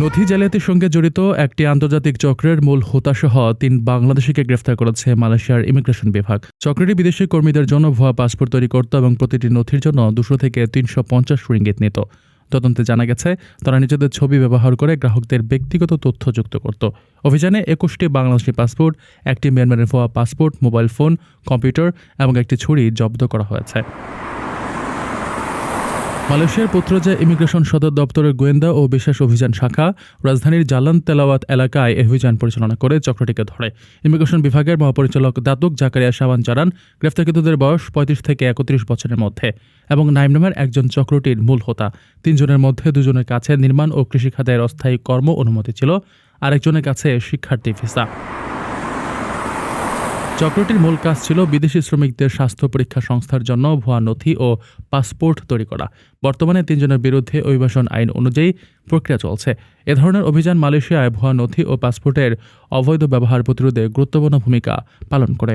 নথি জালিয়াতির সঙ্গে জড়িত একটি আন্তর্জাতিক চক্রের মূল হোতাসহ তিন বাংলাদেশিকে গ্রেফতার করেছে মালয়েশিয়ার ইমিগ্রেশন বিভাগ। চক্রটি বিদেশি কর্মীদের জন্য ভুয়া পাসপোর্ট তৈরি করত এবং প্রতিটি নথির জন্য দুশো থেকে তিনশো পঞ্চাশ রিঙ্গিত নিত। তদন্তে জানা গেছে, তারা নিজেদের ছবি ব্যবহার করে গ্রাহকদের ব্যক্তিগত তথ্য যুক্ত করত। অভিযানে একুশটি বাংলাদেশি পাসপোর্ট, একটি মিয়ানমারের ভুয়া পাসপোর্ট, মোবাইল ফোন, কম্পিউটার এবং একটি ছুরি জব্দ করা হয়েছে। মালয়েশিয়ার পুত্রজা ইমিগ্রেশন সদর দপ্তরের গোয়েন্দা ও বিশেষ অভিযান শাখা রাজধানীর জালান তেলাওয়াত এলাকায় এই অভিযান পরিচালনা করে চক্রটিকে ধরে। ইমিগ্রেশন বিভাগের মহাপরিচালক দাতুক জাকারিয়া সাবান জানান, গ্রেফতারকৃতদের বয়স পঁয়ত্রিশ থেকে একত্রিশ বছরের মধ্যে এবং নাইম নামের একজন চক্রটির মূল হোতা। তিনজনের মধ্যে দুজনের কাছে নির্মাণ ও কৃষিখাতের অস্থায়ী কর্ম অনুমতি ছিল, আরেকজনের কাছে শিক্ষার্থী ভিসা। চক্রটির মূল কাজ ছিল বিদেশি শ্রমিকদের স্বাস্থ্য পরীক্ষা সংস্থার জন্য ভুয়া নথি ও পাসপোর্ট তৈরি করা। বর্তমানে তিনজনের বিরুদ্ধে অভিবাসন আইন অনুযায়ী প্রক্রিয়া চলছে। এ ধরনের অভিযান মালয়েশিয়ায় ভুয়া নথি ও পাসপোর্টের অবৈধ ব্যবহার প্রতিরোধে গুরুত্বপূর্ণ ভূমিকা পালন করে।